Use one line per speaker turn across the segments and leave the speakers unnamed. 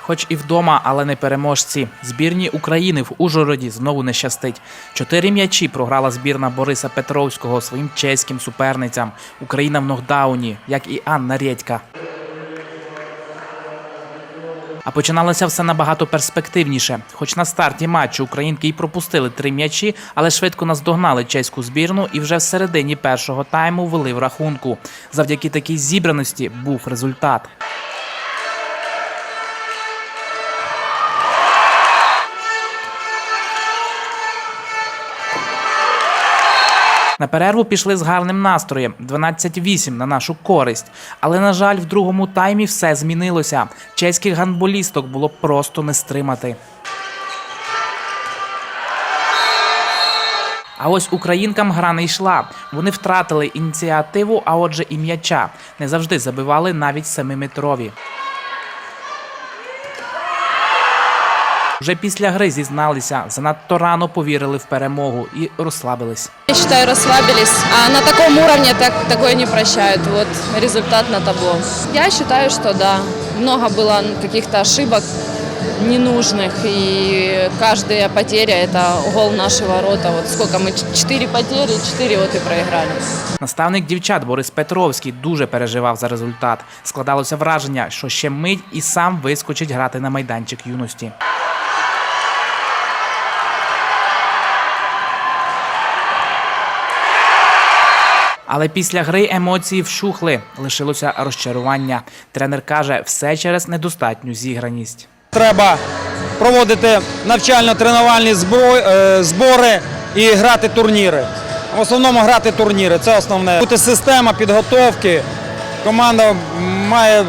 Хоч і вдома, але не переможці. Збірні України в Ужгороді знову не щастить. Чотири м'ячі програла збірна Бориса Петровського своїм чеським суперницям. Україна в нокдауні, як і Анна Редька. А починалося все набагато перспективніше. Хоч на старті матчу українки й пропустили три м'ячі, але швидко наздогнали чеську збірну і вже в середині першого тайму вели в рахунку. Завдяки такій зібраності був результат. На перерву пішли з гарним настроєм 12-8 на нашу користь. Але, на жаль, в другому таймі все змінилося. Чеських гандболісток було просто не стримати. А ось українкам гра не йшла. Вони втратили ініціативу, а отже і м'яча. Не завжди забивали навіть семиметрові. Вже після гри зізналися, занадто рано повірили в перемогу і розслабились.
Я считаю, расслабились. А на таком уровне так, такое не прощают. Вот результат на табло. Я считаю, что да, много было каких-то ошибок ненужных. И каждая потеря – это гол в наши ворота. Вот сколько мы, четыре потери, четыре вот и проиграли.
Наставник дівчат Борис Петровський дуже переживав за результат. Складалося враження, що ще мить і сам вискочить грати на майданчик юності. Але після гри емоції вщухли, лишилося розчарування. Тренер каже, все через недостатню зіграність.
Треба проводити навчально-тренувальні е, збори і грати турніри. В основному грати турніри це основне. Бути система підготовки. Команда має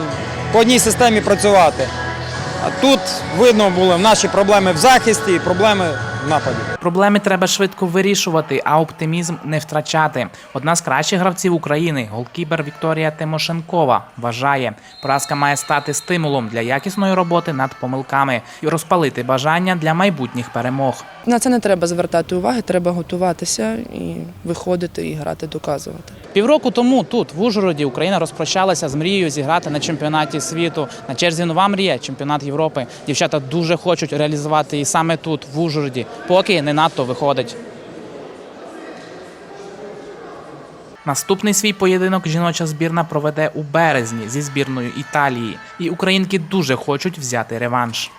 по одній системі працювати. А тут видно були наші проблеми в захисті і проблеми в нападі.
Проблеми треба швидко вирішувати, а оптимізм не втрачати. Одна з кращих гравців України, голкіпер Вікторія Тимошенкова, вважає, поразка має стати стимулом для якісної роботи над помилками і розпалити бажання для майбутніх перемог.
На це не треба звертати уваги, треба готуватися і виходити і грати, доказувати.
Півроку тому тут, в Ужгороді, Україна розпрощалася з мрією зіграти на чемпіонаті світу. На черзі нова мрія чемпіонат Європи. Дівчата дуже хочуть реалізувати і саме тут, в Ужгороді, поки не надто виходить. Наступний свій поєдинок жіноча збірна проведе у березні зі збірною Італії, і українки дуже хочуть взяти реванш.